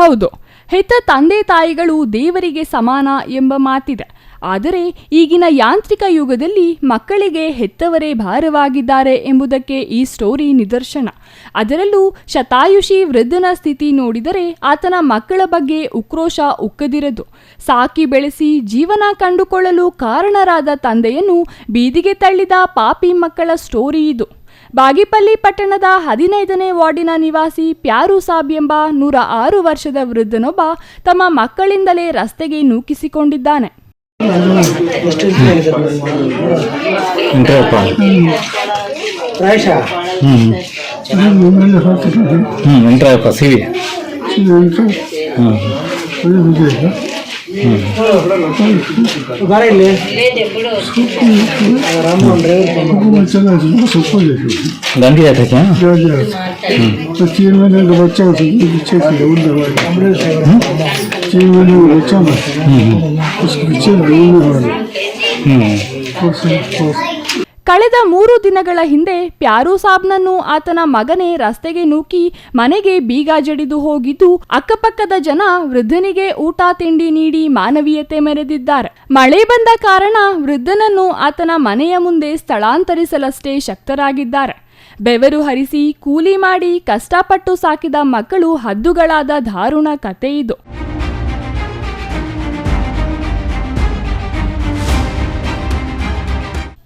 ಹೌದು, ಹೆತ್ತ ತಂದೆ ತಾಯಿಗಳು ದೇವರಿಗೆ ಸಮಾನ ಎಂಬ ಮಾತಿದೆ. ಆದರೆ ಈಗಿನ ಯಾಂತ್ರಿಕ ಯುಗದಲ್ಲಿ ಮಕ್ಕಳಿಗೆ ಹೆತ್ತವರೇ ಭಾರವಾಗಿದ್ದಾರೆ ಎಂಬುದಕ್ಕೆ ಈ ಸ್ಟೋರಿ ನಿದರ್ಶನ. ಅದರಲ್ಲೂ ಶತಾಯುಷಿ ವೃದ್ಧನ ಸ್ಥಿತಿ ನೋಡಿದರೆ ಆತನ ಮಕ್ಕಳ ಬಗ್ಗೆ ಉಕ್ರೋಶ ಉಕ್ಕದಿರದು. ಸಾಕಿ ಬೆಳೆಸಿ ಜೀವನ ಕಂಡುಕೊಳ್ಳಲು ಕಾರಣರಾದ ತಂದೆಯನ್ನು ಬೀದಿಗೆ ತಳ್ಳಿದ ಪಾಪಿ ಮಕ್ಕಳ ಸ್ಟೋರಿ ಇದು. ಬಾಗಿಪಲ್ಲಿ ಪಟ್ಟಣದ ಹದಿನೈದನೇ ವಾರ್ಡಿನ ನಿವಾಸಿ ಪ್ಯಾರು ಸಾಬ್ ಎಂಬ ನೂರ ಆರು ವರ್ಷದ ವೃದ್ಧನೊಬ್ಬ ತಮ್ಮ ಮಕ್ಕಳಿಂದಲೇ ರಸ್ತೆಗೆ ನೂಕಿಸಿಕೊಂಡಿದ್ದಾನೆ. ಹ್ಞೂ ಹ್ಞೂ ಹ್ಞೂ దానికి చేసేసా చీన్ మీద వచ్చాము ఇచ్చేసి ఉండేవాడు చీన్ మీద వచ్చాము ఇచ్చేది ఉండేవాడు కోసం ಕಳೆದ ಮೂರು ದಿನಗಳ ಹಿಂದೆ ಪ್ಯಾರು ಸಾಬ್ನನ್ನು ಆತನ ಮಗನೇ ರಸ್ತೆಗೆ ನೂಕಿ ಮನೆಗೆ ಬೀಗ ಜಡಿದು ಹೋಗಿದ್ದು ಅಕ್ಕಪಕ್ಕದ ಜನ ವೃದ್ಧನಿಗೆ ಊಟ ತಿಂಡಿ ನೀಡಿ ಮಾನವೀಯತೆ ಮೆರೆದಿದ್ದಾರೆ. ಮಳೆ ಬಂದ ಕಾರಣ ವೃದ್ಧನನ್ನು ಆತನ ಮನೆಯ ಮುಂದೆ ಸ್ಥಳಾಂತರಿಸಲಷ್ಟೇ ಶಕ್ತರಾಗಿದ್ದಾರೆ. ಬೆವರು ಹರಿಸಿ ಕೂಲಿ ಮಾಡಿ ಕಷ್ಟಪಟ್ಟು ಸಾಕಿದ ಮಕ್ಕಳು ಹದ್ದುಗಳಾದ ದಾರುಣ ಕತೆ ಇದು.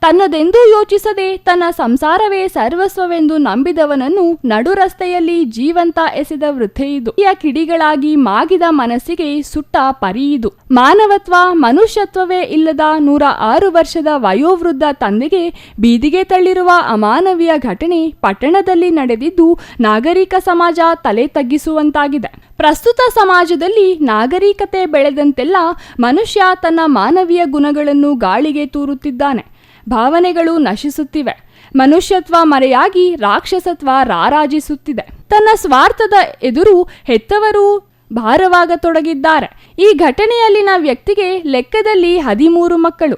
ತನ್ನದೆಂದೂ ಯೋಚಿಸದೆ ತನ್ನ ಸಂಸಾರವೇ ಸರ್ವಸ್ವವೆಂದು ನಂಬಿದವನನ್ನು ನಡು ರಸ್ತೆಯಲ್ಲಿ ಜೀವಂತ ಎಸೆದ ವೃದ್ಧೆಯಿದು ಈ ಕಿಡಿಗಳಾಗಿ ಮಾಗಿದ ಮನಸ್ಸಿಗೆ ಸುಟ್ಟ ಪರಿಯಿದು ಮಾನವತ್ವ ಮನುಷ್ಯತ್ವವೇ ಇಲ್ಲದ ನೂರ ಆರು ವರ್ಷದ ವಯೋವೃದ್ಧ ತಂದೆಗೆ ಬೀದಿಗೆ ತಳ್ಳಿರುವ ಅಮಾನವೀಯ ಘಟನೆ ಪಟ್ಟಣದಲ್ಲಿ ನಡೆದಿದ್ದು ನಾಗರಿಕ ಸಮಾಜ ತಲೆ ತಗ್ಗಿಸುವಂತಾಗಿದೆ. ಪ್ರಸ್ತುತ ಸಮಾಜದಲ್ಲಿ ನಾಗರಿಕತೆ ಬೆಳೆದಂತೆಲ್ಲ ಮನುಷ್ಯ ತನ್ನ ಮಾನವೀಯ ಗುಣಗಳನ್ನು ಗಾಳಿಗೆ ತೂರುತ್ತಿದ್ದಾನೆ. ಭಾವನೆಗಳು ನಶಿಸುತ್ತಿವೆ. ಮನುಷ್ಯತ್ವ ಮರೆಯಾಗಿ ರಾಕ್ಷಸತ್ವ ರಾರಾಜಿಸುತ್ತಿದೆ. ತನ್ನ ಸ್ವಾರ್ಥದ ಎದುರು ಹೆತ್ತವರು ಭಾರವಾಗತೊಡಗಿದ್ದಾರೆ. ಈ ಘಟನೆಯಲ್ಲಿನ ವ್ಯಕ್ತಿಗೆ ಲೆಕ್ಕದಲ್ಲಿ ಹದಿಮೂರು ಮಕ್ಕಳು.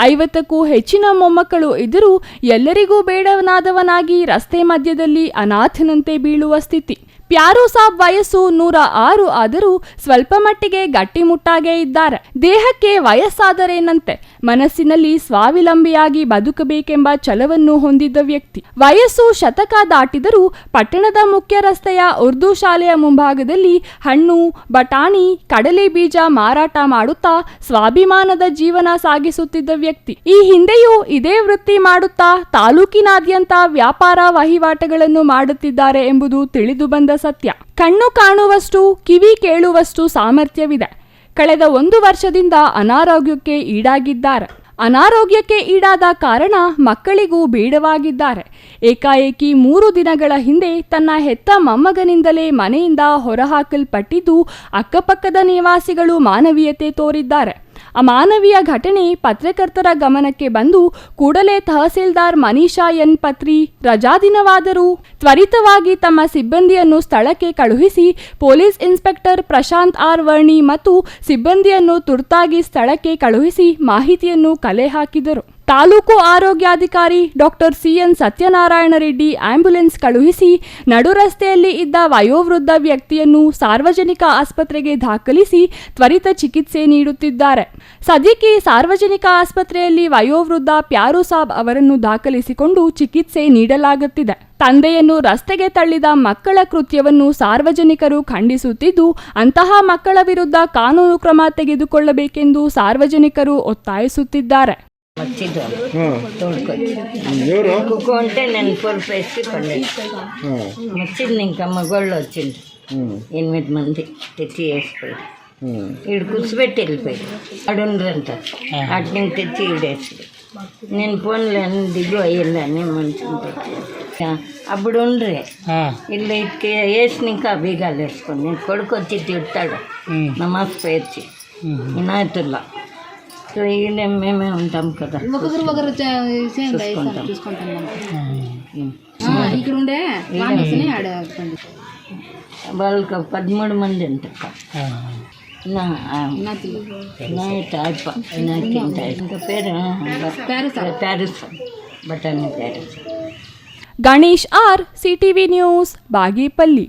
ಐವತ್ತಕ್ಕೂ ಹೆಚ್ಚಿನ ಮೊಮ್ಮಕ್ಕಳು ಇದ್ದರೂ ಎಲ್ಲರಿಗೂ ಬೇಡವನಾದವನಾಗಿ ರಸ್ತೆ ಮಧ್ಯದಲ್ಲಿ ಅನಾಥನಂತೆ ಬೀಳುವ ಸ್ಥಿತಿ. ಪ್ಯಾರು ಸಾಬ್ ವಯಸ್ಸು ನೂರ ಆರು ಆದರೂ ಸ್ವಲ್ಪ ಮಟ್ಟಿಗೆ ಗಟ್ಟಿಮುಟ್ಟಾಗೇ ಇದ್ದಾರೆ. ದೇಹಕ್ಕೆ ವಯಸ್ಸಾದರೇನಂತೆ? ಮನಸ್ಸಿನಲ್ಲಿ ಸ್ವಾವಲಂಬಿಯಾಗಿ ಬದುಕಬೇಕೆಂಬ ಛಲವನ್ನು ಹೊಂದಿದ್ದ ವ್ಯಕ್ತಿ. ವಯಸ್ಸು ಶತಕ ದಾಟಿದರೂ ಪಟ್ಟಣದ ಮುಖ್ಯ ರಸ್ತೆಯ ಉರ್ದು ಶಾಲೆಯ ಮುಂಭಾಗದಲ್ಲಿ ಹಣ್ಣು, ಬಟಾಣಿ, ಕಡಲೆ ಬೀಜ ಮಾರಾಟ ಮಾಡುತ್ತಾ ಸ್ವಾಭಿಮಾನದ ಜೀವನ ಸಾಗಿಸುತ್ತಿದ್ದ ವ್ಯಕ್ತಿ. ಈ ಹಿಂದೆಯೂ ಇದೇ ವೃತ್ತಿ ಮಾಡುತ್ತಾ ತಾಲೂಕಿನಾದ್ಯಂತ ವ್ಯಾಪಾರ ವಹಿವಾಟುಗಳನ್ನು ಮಾಡುತ್ತಿದ್ದಾರೆ ಎಂಬುದು ತಿಳಿದು ಬಂದ ಸತ್ಯ. ಕಣ್ಣು ಕಾಣುವಷ್ಟು, ಕಿವಿ ಕೇಳುವಷ್ಟು ಸಾಮರ್ಥ್ಯವಿದೆ. ಕಳೆದ ಒಂದು ವರ್ಷದಿಂದ ಅನಾರೋಗ್ಯಕ್ಕೆ ಈಡಾಗಿದ್ದಾರೆ. ಅನಾರೋಗ್ಯಕ್ಕೆ ಈಡಾದ ಕಾರಣ ಮಕ್ಕಳಿಗೂ ಬೇಡವಾಗಿದ್ದಾರೆ. ಏಕಾಏಕಿ ಮೂರು ದಿನಗಳ ಹಿಂದೆ ತನ್ನ ಹೆತ್ತ ಮೊಮ್ಮಗನಿಂದಲೇ ಮನೆಯಿಂದ ಹೊರಹಾಕಲ್ಪಟ್ಟಿದ್ದು ಅಕ್ಕಪಕ್ಕದ ನಿವಾಸಿಗಳು ಮಾನವೀಯತೆ ತೋರಿದ್ದಾರೆ. ಅಮಾನವೀಯ ಘಟನೆ ಪತ್ರಕರ್ತರ ಗಮನಕ್ಕೆ ಬಂದು ಕೂಡಲೇ ತಹಸೀಲ್ದಾರ್ ಮನೀಷಾ ಎನ್ ಪತ್ರಿ ರಜಾದಿನವಾದರೂ ತ್ವರಿತವಾಗಿ ತಮ್ಮ ಸಿಬ್ಬಂದಿಯನ್ನು ಸ್ಥಳಕ್ಕೆ ಕಳುಹಿಸಿ police inspector Prashanth R Varni ಮತ್ತು ಸಿಬ್ಬಂದಿಯನ್ನು ತುರ್ತಾಗಿ ಸ್ಥಳಕ್ಕೆ ಕಳುಹಿಸಿ ಮಾಹಿತಿಯನ್ನು ಕಲೆ ಹಾಕಿದರು. ತಾಲೂಕು ಆರೋಗ್ಯಾಧಿಕಾರಿ doctor C N Satyanarayana Reddy ambulance ಕಳುಹಿಸಿ ನಡು ರಸ್ತೆಯಲ್ಲಿ ಇದ್ದ ವಯೋವೃದ್ಧ ವ್ಯಕ್ತಿಯನ್ನು ಸಾರ್ವಜನಿಕ ಆಸ್ಪತ್ರೆಗೆ ದಾಖಲಿಸಿ ತ್ವರಿತ ಚಿಕಿತ್ಸೆ ನೀಡುತ್ತಿದ್ದಾರೆ. ಸದ್ಯಕ್ಕೆ ಸಾರ್ವಜನಿಕ ಆಸ್ಪತ್ರೆಯಲ್ಲಿ ವಯೋವೃದ್ಧ ಪ್ಯಾರು ಸಾಬ್ ಅವರನ್ನು ದಾಖಲಿಸಿಕೊಂಡು ಚಿಕಿತ್ಸೆ ನೀಡಲಾಗುತ್ತಿದೆ. ತಂದೆಯನ್ನು ರಸ್ತೆಗೆ ತಳ್ಳಿದ ಮಕ್ಕಳ ಕೃತ್ಯವನ್ನು ಸಾರ್ವಜನಿಕರು ಖಂಡಿಸುತ್ತಿದ್ದು, ಅಂತಹ ಮಕ್ಕಳ ವಿರುದ್ಧ ಕಾನೂನು ಕ್ರಮ ತೆಗೆದುಕೊಳ್ಳಬೇಕೆಂದು ಸಾರ್ವಜನಿಕರು ಒತ್ತಾಯಿಸುತ್ತಿದ್ದಾರೆ. వచ్చిండు తోడుకొచ్చి కుక్కుంటే నేను ఫోర్ వేసి పడలేదు వచ్చింది ఇంకా మగోళ్ళు వచ్చిండు ఎనిమిది మంది తెచ్చి వేసిపోయారు. ఈడు కూర్చోబెట్టి వెళ్ళిపోయాడు. అడుండ్రంట అటు నుంచి తెచ్చి ఈడేసి నేను ఫోన్లో దిగు అయ్యిందని మంచిగా తెచ్చి అప్పుడు ఉండ్రే. ఇల్లు ఇటుకి వేసినాక బీగాలు వేసుకొని. నేను కొడుకు వచ్చి తిడతాడు. నమాజ్ పేర్చి. వినాయతుల్లా. ఈయన మేమే ఉంటాం కదా ఒకరు ఒకరు చూసుకుంటాం. చూసుకుంటాం ఉం. ఇక్కడ ఉండే వాడిని ఆడ వాళ్ళకి పదమూడు మంది ఉంటారు నా నాతి నా టైప్ నాకింత ఇంకా పేరు Paris Paris బటానీ Paris Ganesh R CTV news Bagepalli